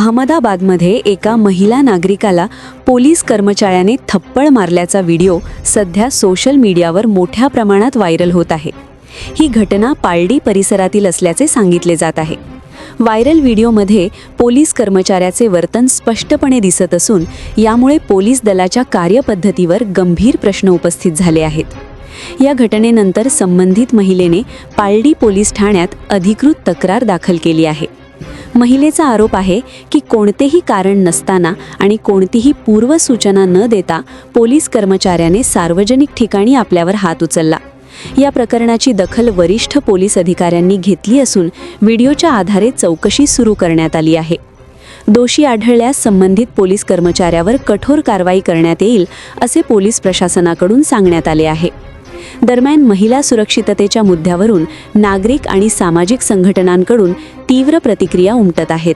अहमदाबादमध्ये एका महिला नागरिकाला पोलीस कर्मचाऱ्याने थप्पड मारल्याचा व्हिडिओ सध्या सोशल मीडियावर मोठ्या प्रमाणात व्हायरल होत आहे. ही घटना पालडी परिसरातील असल्याचे सांगितले जात आहे. व्हायरल व्हिडिओमध्ये पोलीस कर्मचाऱ्याचे वर्तन स्पष्टपणे दिसत असून यामुळे पोलीस दलाच्या कार्यपद्धतीवर गंभीर प्रश्न उपस्थित झाले आहेत. या घटनेनंतर संबंधित महिलेने पालडी पोलीस ठाण्यात अधिकृत तक्रार दाखल केली आहे. महिलेचा आरोप आहे की कोणतेही कारण नसताना आणि कोणतीही पूर्वसूचना न देता पोलीस कर्मचाऱ्याने सार्वजनिक ठिकाणी आपल्यावर हात उचलला. या प्रकरणाची दखल वरिष्ठ पोलीस अधिकाऱ्यांनी घेतली असून व्हिडिओच्या आधारे चौकशी सुरू करण्यात आली आहे. दोषी आढळल्यास संबंधित पोलीस कर्मचाऱ्यावर कठोर कारवाई करण्यात येईल असे पोलीस प्रशासनाकडून सांगण्यात आले आहे. दरम्यान महिला सुरक्षिततेच्या मुद्द्यावरून नागरिक आणि सामाजिक संघटनांकडून तीव्र प्रतिक्रिया उमटत आहेत.